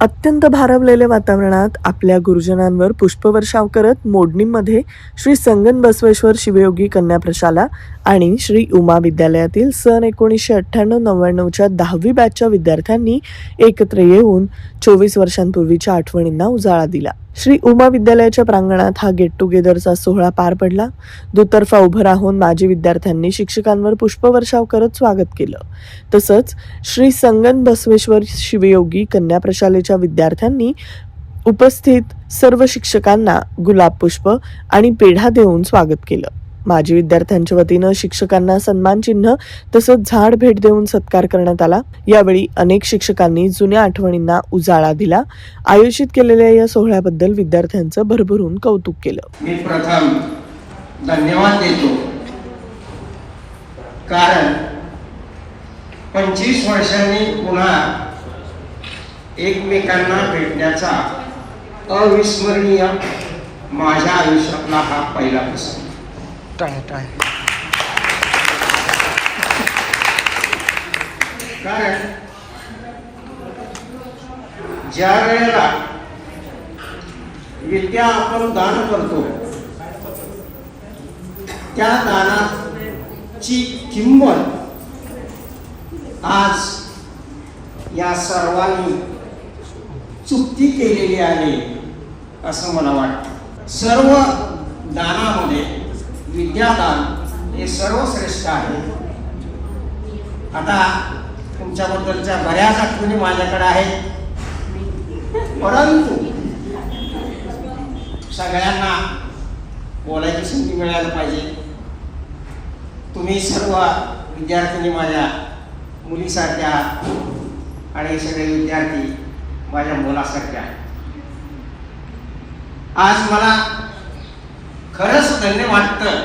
अत्यंत भारावलेल्या वातावरणात आपल्या गुरुजनांवर पुष्पवर्षाव करत मोडणीमध्ये श्री संगन बसवेश्वर शिवयोगी कन्या प्रशाला आणि श्री उमा विद्यालयातील सन एकोणीसशे अठ्ठ्याण्णव नव्याण्णवच्या दहावी बॅचच्या विद्यार्थ्यांनी एकत्र येऊन चोवीस वर्षांपूर्वीच्या आठवणींना उजाळा दिला. श्री उमा विद्यालयाच्या प्रांगणात हा गेट टुगेदरचा सोहळा पार पडला. दुतर्फा उभं राहून माजी विद्यार्थ्यांनी शिक्षकांवर पुष्पवर्षाव करत स्वागत केलं. तसंच श्री संगन बसवेश्वर शिवयोगी कन्या प्रशालेच्या विद्यार्थ्यांनी उपस्थित सर्व शिक्षकांना गुलाब पुष्प आणि पेढा देऊन स्वागत केलं. माजी विद्यार्थ्यांच्या वतीनं शिक्षकांना सन्मानचिन्ह तसंच झाड भेट देऊन सत्कार करण्यात आला. यावेळी अनेक शिक्षकांनी जुन्या आठवणींना उजाळा दिला. आयोजित केलेल्या या सोहळ्याबद्दल विद्यार्थ्यांचं भरभरून कौतुक केलं. मी प्रथम धन्यवाद देतो. कारण पंचवीस वर्षांनी पुन्हा एकमेकांना भेटण्याचा अविस्मरणीय माझ्या आयुष्यातला हा पहिला प्रसंग. कारण ज्या वेळेला विद्या आपण दान करतो त्या दानाची किंमत आज या सर्वांनी चुकती केलेली आहे असं मला वाटतं. सर्व दानामध्ये विद्यादान हे सर्वश्रेष्ठ आहे. आता तुमच्याबद्दलच्या बऱ्याच आठवणी माझ्याकडे आहेत. परंतु सगळ्यांना बोलायची संधी मिळायला पाहिजे. तुम्ही सर्व विद्यार्थिनी माझ्या मुलीसारख्या आणि सगळे विद्यार्थी माझ्या मुलासारख्या. आज मला खरंच धन्य वाटतं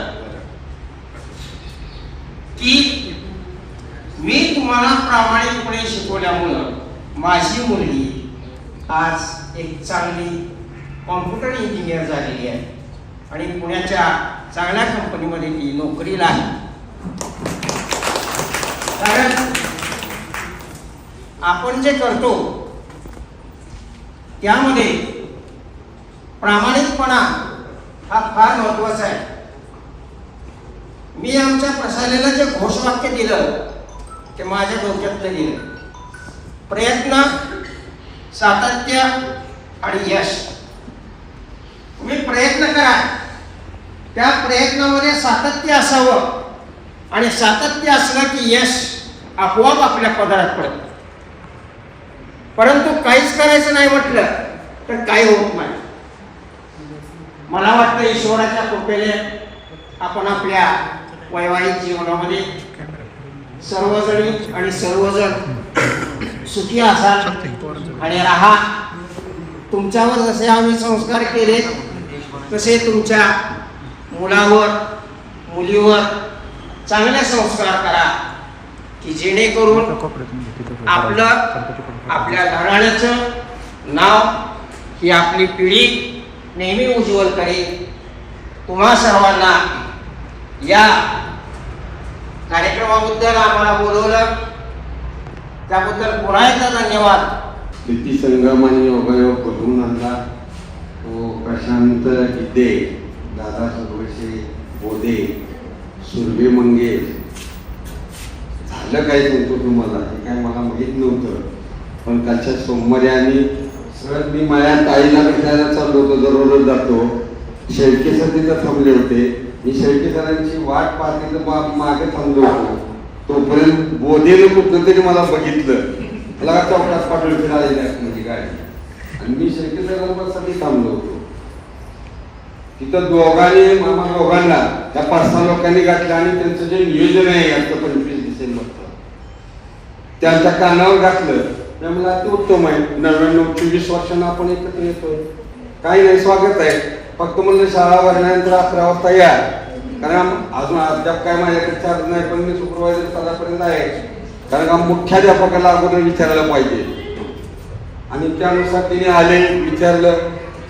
की मी तुम्हाला प्रामाणिकपणे शिकवल्यामुळं माझी मुलगी आज एक चांगली कॉम्प्युटर इंजिनियर झालेली आहे आणि पुण्याच्या चांगल्या कंपनीमध्ये ती नोकरीला आहे. कारण आपण जे करतो त्यामध्ये प्रामाणिकपणा हा फार महत्त्वाचा आहे. मी आमच्या प्रसालेला जे घोषवाक्य दिलं ते माझ्या डोक्यातलं दिलं प्रयत्न सातत्य आणि यश. तुम्ही प्रयत्न करा. त्या प्रयत्नामध्ये सातत्य असावं आणि सातत्य असलं की यश आपोआप आपल्या पदरात पडत. परंतु काहीच करायचं नाही म्हटलं तर काही होत नाही. वाटतं ईश्वराच्या कृपेने आपण आपल्या वैवाहिक जीवनामध्ये सर्वजणी आणि सर्वजण सुखी असाल आणि राहा. तुमच्यावर जसे आम्ही संस्कार केले तसे तुमच्या मुलावर मुलीवर चांगले संस्कार करा की जेणेकरून आपलं आपल्या घराण्याचं नाव ही आपली पिढी नेहमी उज्ज्वल करेल तुम्हा सर्वांना या कार्यक्रमाबद्दल आम्हाला बोलवलं. त्याबद्दल पुन्हा एकदा धन्यवाद? प्रीती संगम आणि योगायोग करून आणला. तो प्रशांत इदे दादा सुरवशे बोधे सुर्वे मंगे. झालं काय सांगतो तुम्हाला? हे काय मला माहीत नव्हतं. पण कालच्या सोमवारी आणि सर मी माझ्या ताईला भेटायला चाललो होतो दररोज जातो. शेळके सर तिथं थांबले होते. मी शेळके सरांची वाट पाहते तर मागे थांबलो होतो. तोपर्यंत बोधेने कुठलं तरी मला बघितलं. मला चौकात पाठवून फिरायला म्हणजे काय. आणि मी शेळके सरांसाठी थांबलो होतो. तिथं दोघांनी मामा दोघांना त्या पाच सहा लोकांनी घातलं आणि त्यांचं जे नियोजन आहे आता पंचवीस डिसेंबरचं त्यांच्या कानावर घातलं. तर मला ते उत्तम आहे. नव्याण्णव चोवीस वर्षांना आपण एकत्र येतोय. काही नाही स्वागत आहे. फक्त म्हणलं शाळा भरल्यानंतर अकरा वाजता या. कारण अजून अद्याप काय माझ्याकडे चार्ज नाही पण मी सुपरवायझर पदापर्यंत आहे. कारण का मुख्याध्यापकाला अगोदर विचारायला पाहिजे. आणि त्यानुसार तिने आले विचारलं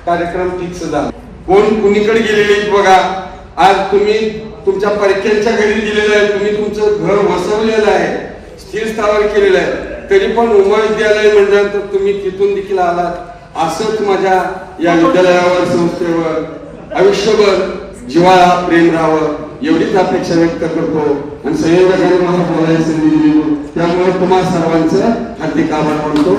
कार्यक्रम फिक्स झाला. कोण कुणीकडे गेलेले बघा. आज तुम्ही तुमच्या परक्यांच्या घरी दिलेलं आहे. तुम्ही तुमचं घर वसवलेलं आहे. स्थिर स्थावर केलेलं आहे. तरी पण उमा विद्यालय म्हटल्यानंतर तुम्ही तिथून देखील आलात. असंच माझ्या या विद्यालयावर संस्थेवर आयुष्यभर जिव्हाळा प्रेम राहावं एवढीच अपेक्षा व्यक्त करतो. आणि संयोजकांनी मला बोलायची संधी दिली. त्यामुळे तुम्हा सर्वांचं हार्दिक आभार मानतो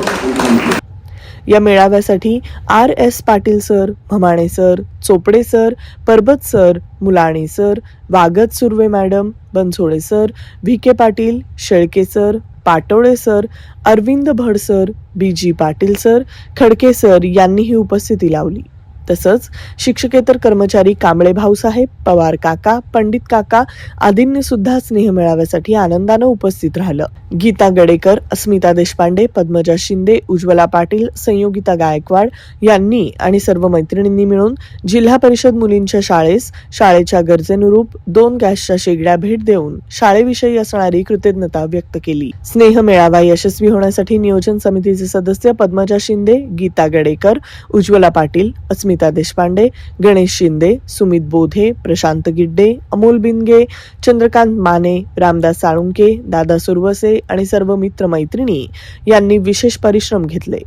या मेळाव्यासाठी R S Patil sir Bhamane sir Chopde sir Parbat sir Mulani sir Wagat Surve madam Bansode sir V K Patil Shelke sir Patole sir Arvind Bhad sir B G Patil sir Khadke sir यांनीही उपस्थिती लावली. तसंच शिक्षकेतर कर्मचारी कांबळे भाऊसाहेब पवार काका पंडित काका आदींनी सुद्धा स्नेह मेळाव्यासाठी आनंदानं उपस्थित राहिलं. गीता गडेकर अस्मिता देशपांडे पद्मजा शिंदे उज्ज्वला पाटील संयोगिता गायकवाड यांनी आणि सर्व मैत्रिणींनी मिळून जिल्हा परिषद मुलींच्या शाळेस शाळेच्या गरजेनुरूप दोन गॅसच्या शेगड्या भेट देऊन शाळेविषयी असणारी कृतज्ञता व्यक्त केली. स्नेह मेळावा यशस्वी होण्यासाठी नियोजन समितीचे सदस्य पद्मजा शिंदे गीता गडेकर उज्ज्वला पाटील अस्मिता देशपांडे गणेश शिंदे सुमित बोधे प्रशांत गिड्डे अमोल बिनगे चंद्रकांत माने रामदास साळुंके दादा सुरवसे आणि सर्व मित्र मैत्रिणी यांनी विशेष परिश्रम घेतले.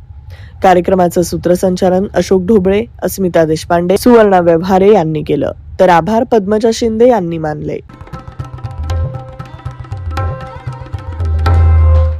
कार्यक्रमाचं सूत्रसंचालन अशोक ढोबळे अस्मिता देशपांडे सुवर्णा व्यवहारे यांनी केलं. तर आभार पद्मजा शिंदे यांनी मानले.